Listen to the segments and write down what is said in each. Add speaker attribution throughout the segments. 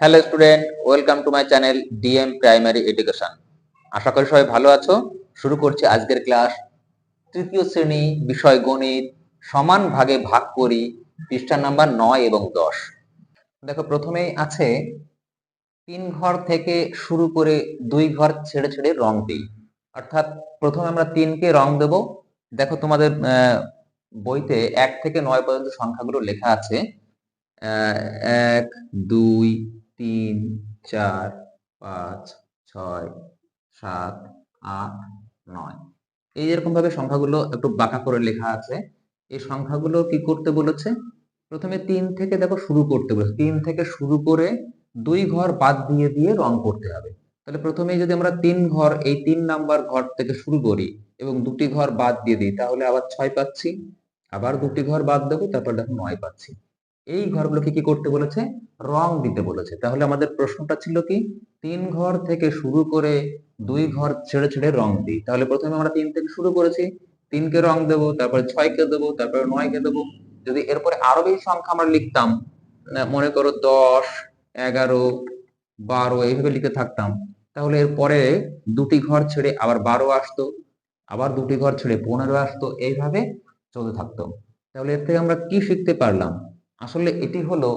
Speaker 1: hello student welcome to my channel DM primary education আশা করি সবাই ভালো আছো শুরু করছি আজকের ক্লাস তৃতীয় শ্রেণী বিষয় গণিত সমান ভাগে ভাগ করি পৃষ্ঠা নাম্বার নয় এবং দশ দেখো প্রথমেই আছে তিন ঘর থেকে শুরু করে দুই ঘর ছেড়ে ছেড়ে রং দিই অর্থাৎ প্রথমে আমরা তিনকে রং দেব দেখো তোমাদের বইতে এক থেকে নয় পর্যন্ত সংখ্যাগুলো লেখা আছে এক দুই তিন চার পাঁচ ছয় সাত আট নয় এই ভাবে সংখ্যাগুলো একটু বাঁকা করে লেখা আছে এই সংখ্যাগুলো কি করতে বলেছে প্রথমে তিন থেকে দেখো শুরু করতে বলেছে তিন থেকে শুরু করে দুই ঘর বাদ দিয়ে দিয়ে রং করতে হবে তাহলে প্রথমে যদি আমরা তিন ঘর এই তিন নাম্বার ঘর থেকে শুরু করি এবং দুটি ঘর বাদ দিয়ে দিই তাহলে আবার ছয় পাচ্ছি আবার দুটি ঘর বাদ দেবো তারপর দেখো নয় পাচ্ছি এই ঘরগুলোকে কি করতে বলেছে রং দিতে বলেছে তাহলে আমাদের প্রশ্নটা ছিল কি তিন ঘর থেকে শুরু করে দুই ঘর ছেড়ে ছেড়ে রং দিই তাহলে প্রথমে আমরা তিন থেকে শুরু করেছি তিনকে রং দেব তারপরে ছয়কে দেবো তারপরে নয়কে দেবো যদি এরপরে আরো বেশি সংখ্যা আমরা লিখতাম মনে করো দশ এগারো বারো এইভাবে লিখে থাকতাম তাহলে এরপরে দুটি ঘর ছেড়ে আবার বারো আসতো আবার দুটি ঘর ছেড়ে পনেরো আসতো এইভাবে চলতে থাকতো তাহলে এর থেকে আমরা কি শিখতে পারলাম আসলে এটি হলো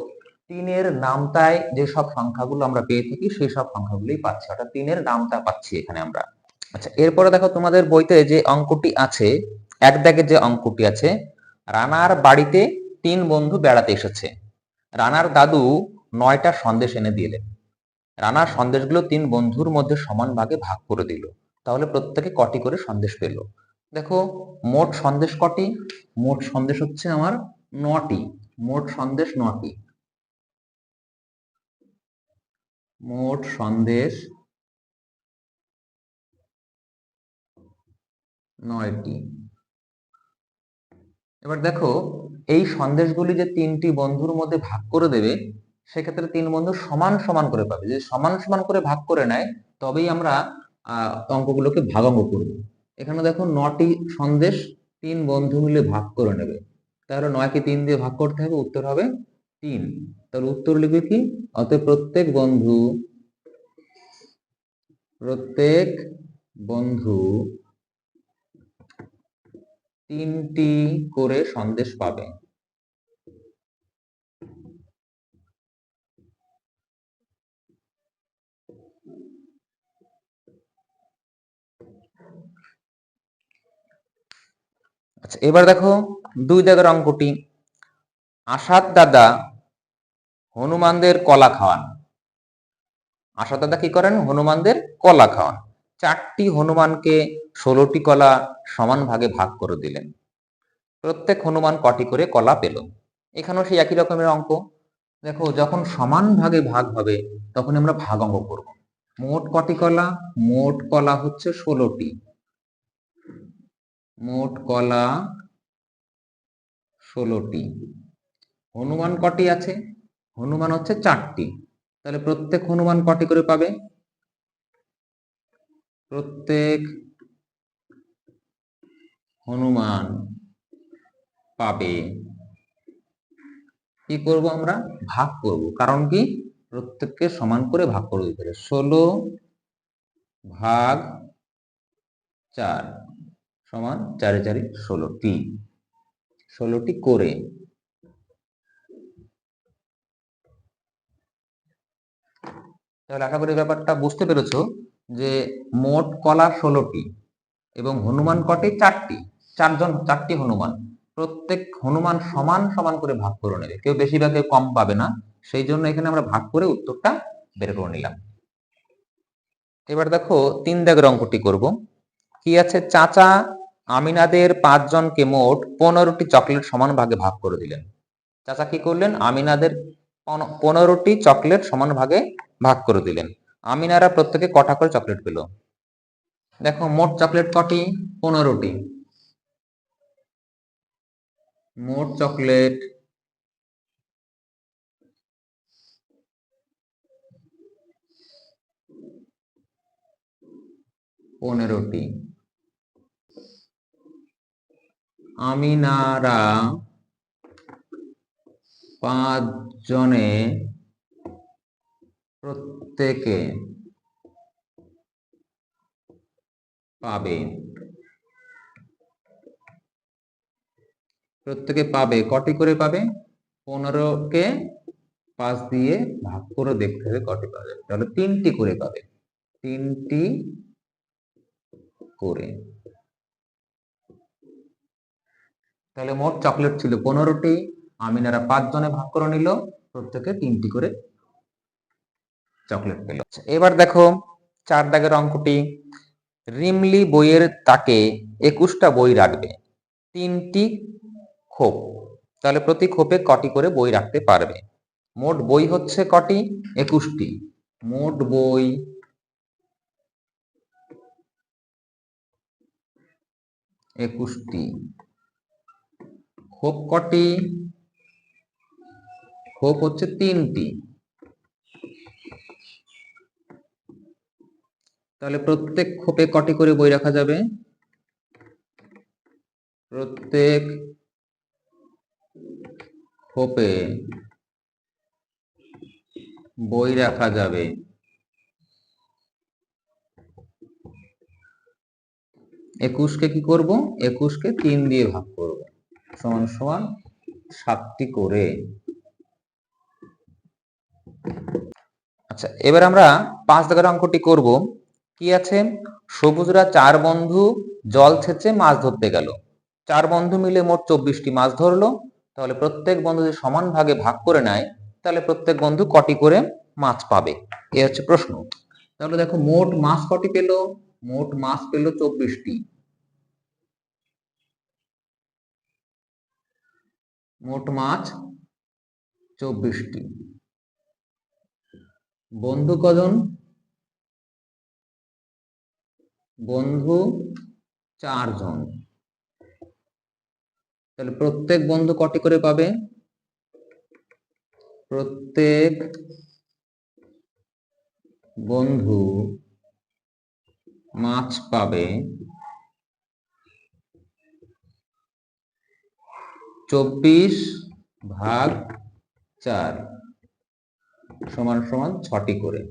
Speaker 1: তিনের নামতায় যে সব সংখ্যাগুলো আমরা পেয়ে থাকি সেই সব সংখ্যাগুলোই পাচ্ছি অর্থাৎ তিনের নামতা পাচ্ছি এখানে আমরা আচ্ছা এরপরে দেখো তোমাদের বইতে যে অঙ্কটি আছে এক দাগের যে অঙ্কটি আছে রানার বাড়িতে তিন বন্ধু বেড়াতে এসেছে রানার দাদু নয়টা সন্দেশ এনে দিলেন রানার সন্দেশগুলো তিন বন্ধুর মধ্যে সমান ভাগে ভাগ করে দিল তাহলে প্রত্যেকে কটি করে সন্দেশ পেল দেখো মোট সন্দেশ কটি মোট সন্দেশ হচ্ছে আমার নটি মোট সন্দেশ নটি মোট সন্দেশ নয়টি এবার দেখো এই সন্দেশগুলি যে তিনটি বন্ধুর মধ্যে ভাগ করে দেবে সেক্ষেত্রে তিন বন্ধু সমান সমান করে পাবে যদি সমান সমান করে ভাগ করে নেয় তবেই আমরা অঙ্কগুলোকে ভাগাঙ্গ করব এখানে দেখো নটি সন্দেশ তিন বন্ধু মিলে ভাগ করে নেবে তাহলে নয়কে তিন দিয়ে ভাগ করতে হবে উত্তর হবে তিন তাহলে উত্তর লিখবে কি অতএব প্রত্যেক বন্ধু প্রত্যেক বন্ধু তিনটি করে সন্দেশ পাবে আচ্ছা এবার দেখো দুই দাগের অঙ্কটি আশাদ দাদা হনুমানদের কলা খাওয়ান আশাদ দাদা কি করেন হনুমানদের কলা খাওয়ান চারটি হনুমানকে ষোলোটি কলা সমান ভাগে ভাগ করে দিলেন প্রত্যেক হনুমান কটি করে কলা পেল এখানেও সেই একই রকমের অঙ্ক দেখো যখন সমান ভাগে ভাগ হবে তখন আমরা ভাগ অঙ্ক করব মোট কটি কলা মোট কলা হচ্ছে ষোলোটি মোট কলা ষোলোটি হনুমান কটি আছে হনুমান হচ্ছে চারটি তাহলে প্রত্যেক হনুমান কটি করে পাবে প্রত্যেক হনুমান পাবে কি করব আমরা ভাগ করব কারণ কি প্রত্যেককে সমান করে ভাগ করে দিতে পারে ষোলো ভাগ চার সমান চারে চারে ষোলোটি ষোলোটি করে তাহলে আশা করি ব্যাপারটা বুঝতে পেরেছ যে মোট কলা ষোলোটি এবং হনুমান কটে চারটি চারজন চারটি হনুমান প্রত্যেক হনুমান সমান সমান করে ভাগ করে নেবে কেউ বেশি বা কেউ কম পাবে না সেই জন্য এখানে আমরা ভাগ করে উত্তরটা বের করে নিলাম এবার দেখো তিন দাগের অঙ্কটি করব কি আছে চাচা আমিনাদের পাঁচজনকে মোট পনেরোটি চকলেট সমান ভাগে ভাগ করে দিলেন চাচা কি করলেন আমিনাদের পনেরোটি চকলেট সমান ভাগে ভাগ করে দিলেন আমিনারা প্রত্যেকে কটা করে চকলেট পেল দেখো মোট চকলেট কটি পনেরোটি মোট চকলেট পনেরোটি আমিনারা পাঁচজনে প্রত্যেকে পাবে প্রত্যেকে পাবে কটি করে পাবে পনেরোকে পাঁচ দিয়ে ভাগ করে দেখতে হবে কটি পাবে তাহলে তিনটি করে পাবে তিনটি করে তাহলে মোট চকলেট ছিল পনেরোটি আমিনারা জনে ভাগ করে নিল প্রত্যেকে তিনটি করে চকলেট পেল এবার দেখো চার দাগের অঙ্কটি রিমলি বইয়ের তাকে একুশটা বই রাখবে তিনটি খোপ তাহলে প্রতি খোপে কটি করে বই রাখতে পারবে মোট বই হচ্ছে কটি একুশটি মোট বই একুশটি হোপ কটি হোপ হচ্ছে তিনটি তাহলে প্রত্যেক খোপে কটি করে বই রাখা যাবে প্রত্যেক খোপে বই রাখা যাবে একুশকে কি করব একুশকে তিন দিয়ে ভাগ করবো সমান সমান সাতটি করে আচ্ছা এবার আমরা পাঁচ দাগার অঙ্কটি করব কি আছে সবুজরা চার বন্ধু জল ছেঁচে মাছ ধরতে গেল চার বন্ধু মিলে মোট চব্বিশটি মাছ ধরলো তাহলে প্রত্যেক বন্ধু যদি সমান ভাগে ভাগ করে নেয় তাহলে প্রত্যেক বন্ধু কটি করে মাছ পাবে এ হচ্ছে প্রশ্ন তাহলে দেখো মোট মাছ কটি পেলো মোট মাছ পেলো চব্বিশটি মোট মাছ চব্বিশটি বন্ধু কজন বন্ধু চারজন তাহলে প্রত্যেক বন্ধু কটি করে পাবে প্রত্যেক বন্ধু মাছ পাবে চব্বিশ ভাগ চার সমান সমান ছটি করে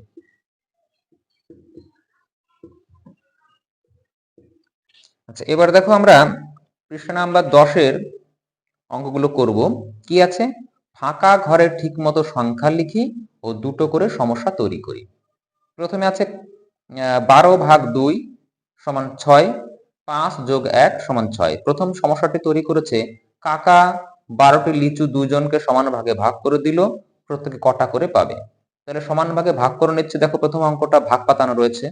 Speaker 1: আচ্ছা এবার দেখো আমরা পৃষ্ঠা নাম্বার দশের অঙ্কগুলো করব কি আছে ফাঁকা ঘরের ঠিকমতো সংখ্যা লিখি ও দুটো করে সমস্যা তৈরি করি প্রথমে আছে বারো ভাগ দুই সমান ছয় পাঁচ যোগ এক সমান ছয় প্রথম সমস্যাটি তৈরি করেছে কাকা বারোটি লিচু দুজনকে সমান ভাগে ভাগ করে দিল প্রত্যেকে কটা করে পাবে তাহলে সমান ভাগে ভাগ করে নিচ্ছে দেখো প্রথম অঙ্কটা ভাগ পাতানো রয়েছে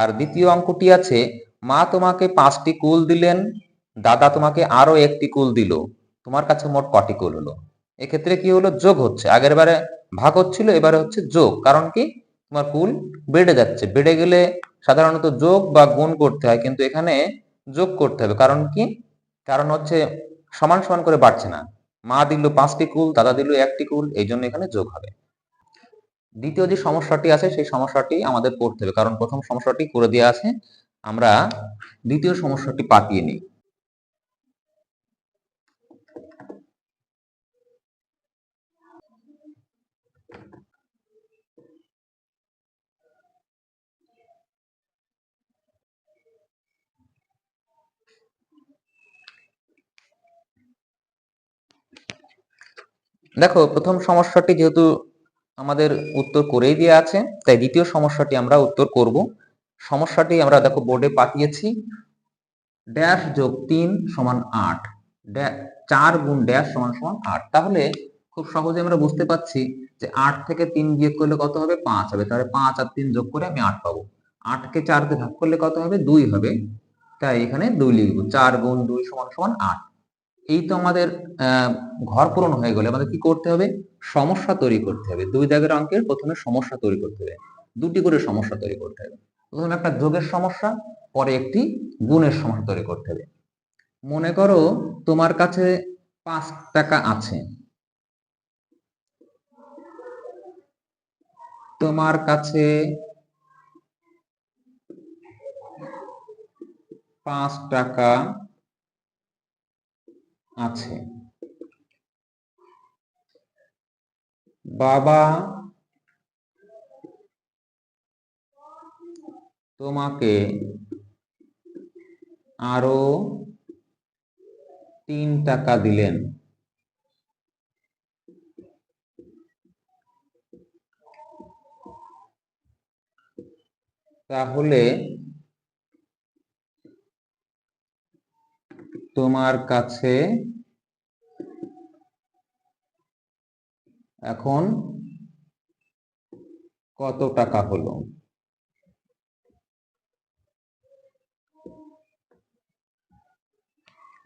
Speaker 1: আর দ্বিতীয় অঙ্কটি আছে মা তোমাকে পাঁচটি কুল দিলেন দাদা তোমাকে আরো একটি কুল দিল তোমার কাছে মোট কটি কুল হলো এক্ষেত্রে কি হলো যোগ হচ্ছে আগের বারে ভাগ হচ্ছিল এবারে হচ্ছে যোগ কারণ কি তোমার কুল বেড়ে যাচ্ছে বেড়ে গেলে সাধারণত যোগ বা গুণ করতে হয় কিন্তু এখানে যোগ করতে হবে কারণ কি কারণ হচ্ছে সমান সমান করে বাড়ছে না মা দিল পাঁচটি কুল দাদা দিল একটি কুল এই জন্য এখানে যোগ হবে দ্বিতীয় যে সমস্যাটি আছে সেই সমস্যাটি আমাদের পড়তে হবে কারণ প্রথম সমস্যাটি করে দেওয়া আছে আমরা দ্বিতীয় সমস্যাটি পাতিয়ে নিই দেখো প্রথম সমস্যাটি যেহেতু আমাদের উত্তর করেই দেওয়া আছে তাই দ্বিতীয় সমস্যাটি আমরা উত্তর করব সমস্যাটি আমরা দেখো বোর্ডে পাঠিয়েছি ড্যাশ যোগ তিন সমান আট চার গুণ ড্যাশ সমান সমান আট তাহলে খুব সহজে আমরা বুঝতে পাচ্ছি যে আট থেকে তিন বিয়োগ করলে কত হবে পাঁচ হবে তাহলে পাঁচ আর তিন যোগ করে আমি আট পাবো আটকে চারতে ভাগ করলে কত হবে দুই হবে তাই এখানে দুই লিখব চার গুণ দুই সমান সমান আট এই তো আমাদের ঘর পূরণ হয়ে গেলে আমাদের কি করতে হবে সমস্যা তৈরি করতে হবে দুই দাগের অঙ্কের প্রথমে সমস্যা তৈরি করতে হবে দুটি করে সমস্যা তৈরি করতে হবে প্রথমে একটা যোগের সমস্যা পরে একটি গুণের সমস্যা তৈরি করতে হবে মনে করো তোমার কাছে পাঁচ টাকা আছে তোমার কাছে পাঁচ টাকা আছে বাবা তোমাকে আরো তিন টাকা দিলেন তাহলে তোমার কাছে এখন কত টাকা হলো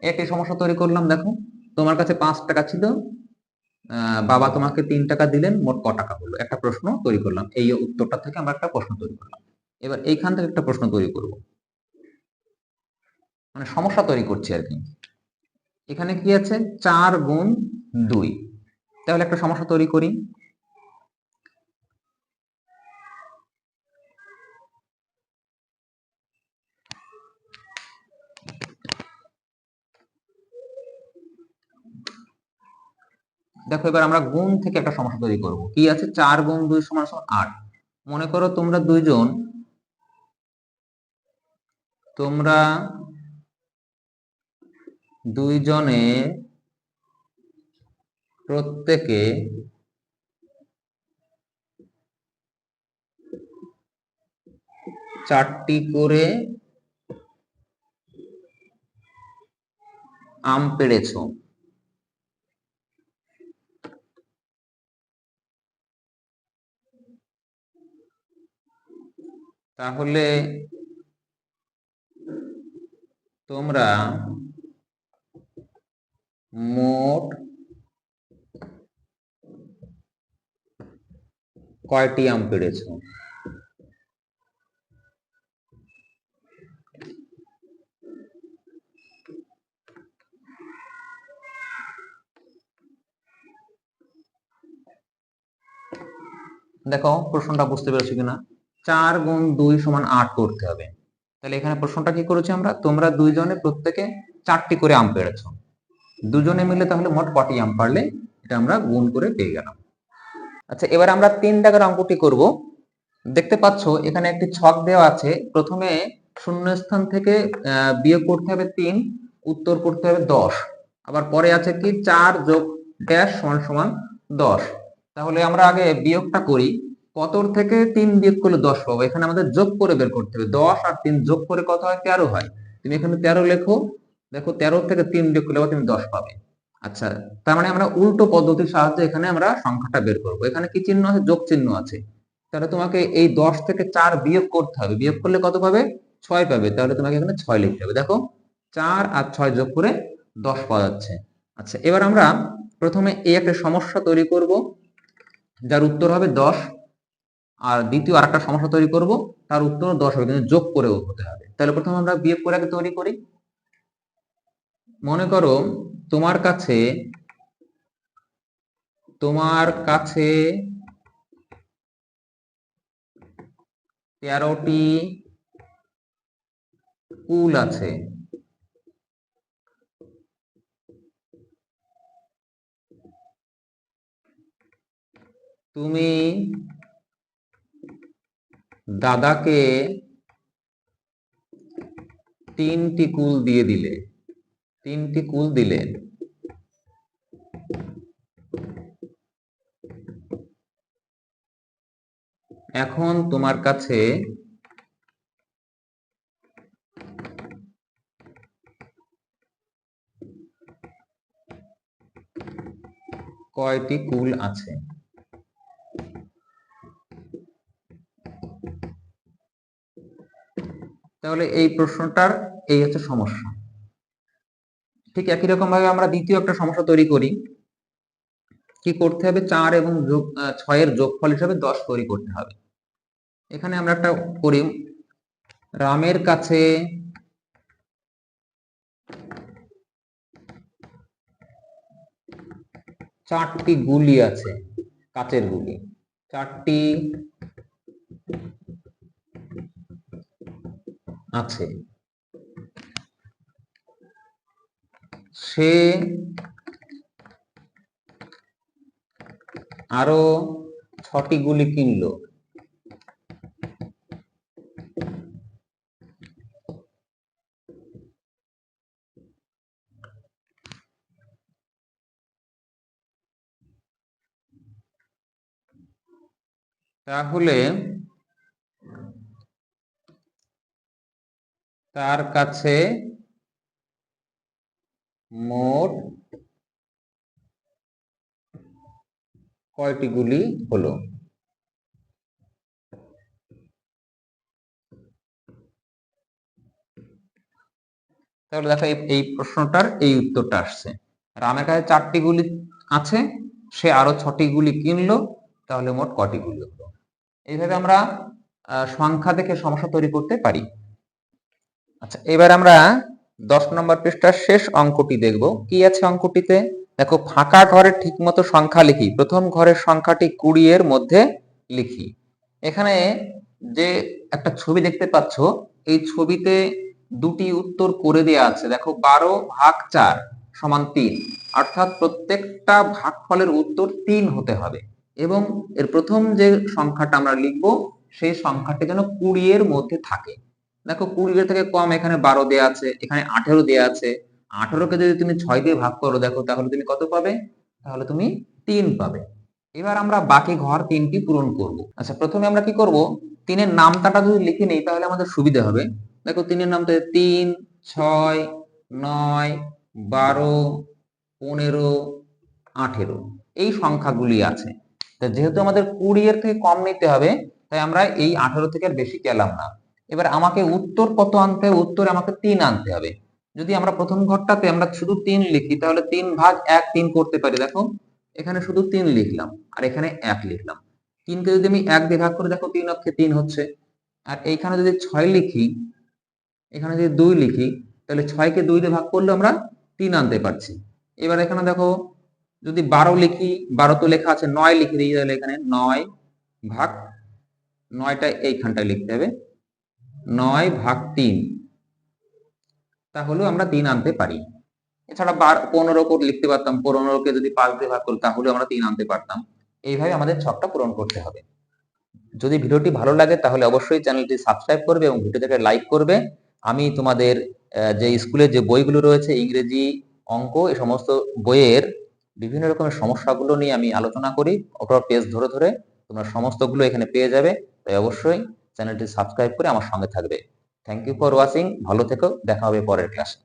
Speaker 1: একটি সমস্যা তৈরি করলাম দেখো তোমার কাছে পাঁচ টাকা ছিল বাবা তোমাকে তিন টাকা দিলেন মোট ক টাকা হলো একটা প্রশ্ন তৈরি করলাম এই উত্তরটা থেকে আমরা একটা প্রশ্ন তৈরি করলাম এবার এইখান থেকে একটা প্রশ্ন তৈরি করবো মানে সমস্যা তৈরি করছি আর কি এখানে কি আছে চার গুণ দুই তাহলে একটা সমস্যা তৈরি করি দেখো এবার আমরা গুণ থেকে একটা সমস্যা তৈরি করব কি আছে চার গুণ দুই সমান সমান আট মনে করো তোমরা দুইজন তোমরা দুইজনে প্রত্যেকে চারটি করে আম পেড়েছ তাহলে তোমরা মোট কয়টি আম পেড়েছ দেখো প্রশ্নটা বুঝতে পেরেছো কিনা চার গুণ দুই সমান আট করতে হবে তাহলে এখানে প্রশ্নটা কি করেছি আমরা তোমরা দুইজনে প্রত্যেকে চারটি করে আম পেরেছো দুজনে মিলে তাহলে মোট কটি আম পারলে এটা আমরা গুণ করে পেয়ে গেলাম আচ্ছা এবার আমরা তিন টাকার অঙ্কটি করব দেখতে পাচ্ছ এখানে একটি ছক দেওয়া আছে প্রথমে শূন্যস্থান থেকে বিয়োগ করতে হবে তিন উত্তর করতে হবে দশ আবার পরে আছে কি চার যোগ ড্যাশ সমান সমান দশ তাহলে আমরা আগে বিয়োগটা করি কতর থেকে তিন বিয়োগ করলে দশ পাবো এখানে আমাদের যোগ করে বের করতে হবে দশ আর তিন যোগ করে কত হয় তেরো হয় তুমি এখানে তেরো লেখো দেখো তেরো থেকে তিন বিয়োগ করলে তুমি দশ পাবে আচ্ছা তার মানে আমরা উল্টো পদ্ধতির সাহায্যে এখানে আমরা সংখ্যাটা বের করব এখানে কি চিহ্ন আছে যোগ চিহ্ন আছে তাহলে তোমাকে এই দশ থেকে চার বিয়োগ করতে হবে বিয়োগ করলে কত পাবে ছয় পাবে তাহলে তোমাকে এখানে ছয় লিখতে হবে দেখো চার আর ছয় যোগ করে দশ পাওয়া যাচ্ছে আচ্ছা এবার আমরা প্রথমে এই একটা সমস্যা তৈরি করব যার উত্তর হবে দশ আর দ্বিতীয় আর একটা সমস্যা তৈরি করব তার উত্তর দশ হবে কিন্তু যোগ করেও হতে হবে তাহলে প্রথমে আমরা বিয়োগ করে আগে তৈরি করি মনে করো তোমার কাছে তোমার কাছে তেরোটি কুল আছে তুমি দাদাকে তিনটি কুল দিয়ে দিলে তিনটি কুল দিলে এখন তোমার কাছে কয়টি কুল আছে তাহলে এই প্রশ্নটার এই হচ্ছে সমস্যা ঠিক একই রকম ভাবে আমরা দ্বিতীয় একটা সমস্যা তৈরি করি কি করতে হবে চার এবং যোগ ছয়ের যোগফল হিসাবে দশ তৈরি করতে হবে এখানে আমরা একটা করি রামের কাছে চারটি গুলি আছে কাচের গুলি চারটি আছে সে আরো ছটি গুলি কিনল তাহলে তার কাছে মোট কয়টি গুলি হলো তাহলে দেখো এই প্রশ্নটার এই উত্তরটা আসছে রামের কাছে চারটি গুলি আছে সে আরো ছটি গুলি কিনলো তাহলে মোট কটি গুলি হলো এইভাবে আমরা সংখ্যা দেখে সমস্যা তৈরি করতে পারি আচ্ছা এবার আমরা দশ নম্বর পৃষ্ঠার শেষ অঙ্কটি দেখব কি আছে অঙ্কটিতে দেখো ফাঁকা ঘরে ঠিকমতো সংখ্যা লিখি প্রথম ঘরের সংখ্যাটি কুড়ি এর মধ্যে লিখি এখানে যে একটা ছবি দেখতে পাচ্ছ এই ছবিতে দুটি উত্তর করে দেওয়া আছে দেখো বারো ভাগ চার সমান তিন অর্থাৎ প্রত্যেকটা ভাগ ফলের উত্তর তিন হতে হবে এবং এর প্রথম যে সংখ্যাটা আমরা লিখব সেই সংখ্যাটি যেন কুড়ি এর মধ্যে থাকে দেখো কুড়ির থেকে কম এখানে বারো দেয়া আছে এখানে আঠেরো দেয়া আছে আঠেরোকে যদি তুমি ছয় দিয়ে ভাগ করো দেখো তাহলে তুমি কত পাবে তাহলে তুমি তিন পাবে এবার আমরা বাকি ঘর তিনটি পূরণ করব আচ্ছা প্রথমে আমরা কি করব তিনের নামটা যদি লিখে নেই তাহলে আমাদের সুবিধা হবে দেখো তিনের নামটা তিন ছয় নয় বারো পনেরো আঠেরো এই সংখ্যাগুলি আছে যেহেতু আমাদের কুড়ি এর থেকে কম নিতে হবে তাই আমরা এই আঠারো থেকে বেশি কেলাম না এবার আমাকে উত্তর কত আনতে হবে উত্তর আমাকে তিন আনতে হবে যদি আমরা প্রথম ঘরটাতে আমরা শুধু তিন লিখি তাহলে তিন ভাগ এক তিন করতে পারি দেখো এখানে শুধু তিন লিখলাম আর এখানে এক লিখলাম তিনকে যদি আমি এক দিয়ে ভাগ করে দেখো তিন অক্ষে তিন হচ্ছে আর এইখানে যদি ছয় লিখি এখানে যদি দুই লিখি তাহলে ছয়কে দুই দিয়ে ভাগ করলে আমরা তিন আনতে পারছি এবার এখানে দেখো যদি বারো লিখি বারো তো লেখা আছে নয় লিখে দিই তাহলে এখানে নয় ভাগ নয়টা এইখানটায় লিখতে হবে নয় ভাগ তিন তাহলেও আমরা তিন আনতে পারি এছাড়া বার পনেরো কোট লিখতে পারতাম পনেরোকে যদি পাঁচ দিয়ে ভাগ করি তাহলে আমরা তিন আনতে পারতাম এইভাবে আমাদের ছকটা পূরণ করতে হবে যদি ভিডিওটি ভালো লাগে তাহলে অবশ্যই চ্যানেলটি সাবস্ক্রাইব করবে এবং ভিডিওটাকে লাইক করবে আমি তোমাদের যে স্কুলের যে বইগুলো রয়েছে ইংরেজি অঙ্ক এ সমস্ত বইয়ের বিভিন্ন রকমের সমস্যাগুলো নিয়ে আমি আলোচনা করি অথবা পেজ ধরে ধরে তোমরা সমস্তগুলো এখানে পেয়ে যাবে তাই অবশ্যই চ্যানেলটি সাবস্ক্রাইব করে আমার সঙ্গে থাকবে থ্যাংক ইউ ফর ওয়াচিং ভালো থেকো দেখা হবে পরের ক্লাসে